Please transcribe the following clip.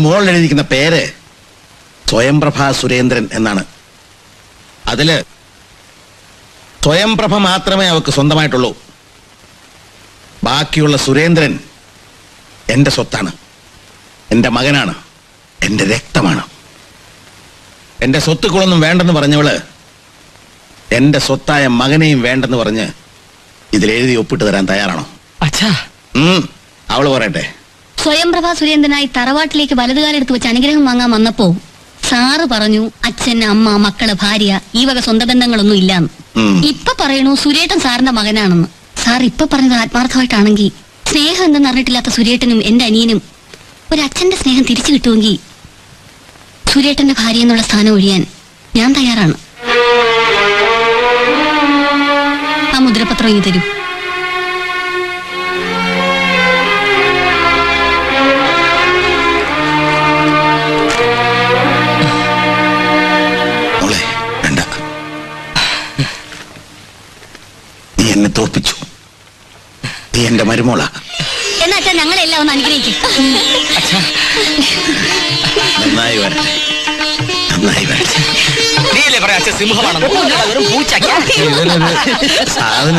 മോളിൽ എഴുതിയിരിക്കുന്ന പേര് സ്വയംപ്രഭ സുരേന്ദ്രൻ എന്നാണ്. അതിൽ സ്വയംപ്രഭ മാത്രമേ അവക്ക് സ്വന്തമായിട്ടുള്ളൂ. ബാക്കിയുള്ള സുരേന്ദ്രൻ എന്റെ സ്വത്താണ്. എന്റെ മകനാണ്. എന്റെ രക്തമാണ്. എന്റെ സ്വത്തുക്കളൊന്നും വേണ്ടെന്ന് പറഞ്ഞവൾ എന്റെ സ്വത്തായ മകനെയും വേണ്ടെന്ന് പറഞ്ഞ് ഇതിലെഴുതി ഒപ്പിട്ട് തരാൻ തയ്യാറാണോ? അച്ഛാ. അവൾ പറയട്ടെ. സ്വയംപ്രഭ സുരേന്ദ്രനായി തറവാട്ടിലേക്ക് വലതുകാലെടുത്ത് വെച്ച് അനുഗ്രഹം വാങ്ങാൻ വന്നപ്പോ സാറ് പറഞ്ഞു അച്ഛൻ അമ്മ മക്കൾ ഭാര്യ ഈ വക സ്വന്തം ബന്ധങ്ങളൊന്നും ഇല്ലാന്ന്. ഇപ്പൊ പറയണു സുരേട്ടൻ സാറിന്റെ മകനാണെന്ന്. സാർ ഇപ്പൊ പറഞ്ഞത് ആത്മാർത്ഥമായിട്ടാണെങ്കിൽ സ്നേഹം എന്തെന്ന് അറിഞ്ഞിട്ടില്ലാത്ത സുരേട്ടനും എന്റെ അനിയനും ഒരു അച്ഛന്റെ സ്നേഹം തിരിച്ചു കിട്ടുമെങ്കിൽ സുരേട്ടന്റെ ഭാര്യ എന്നുള്ള സ്ഥാനം ഒഴിയാൻ ഞാൻ തയ്യാറാണ്. ആ മുദ്രപത്രം ഇനി തരൂ. എന്നെ തോപ്പിച്ചു. നീ എന്റെ മരുമോളാ. എന്നാ അച്ഛാ ഞങ്ങളെല്ലാം ഒന്ന് അനുഗ്രഹിക്കും. നന്നായി വരട്ടെ. നന്നായി വരട്ടെ. നീയല്ലേ പറയാ അച്ഛൻ സിംഹമാണെന്ന്? വെറും പൂച്ചയ്ക്ക. സാധന.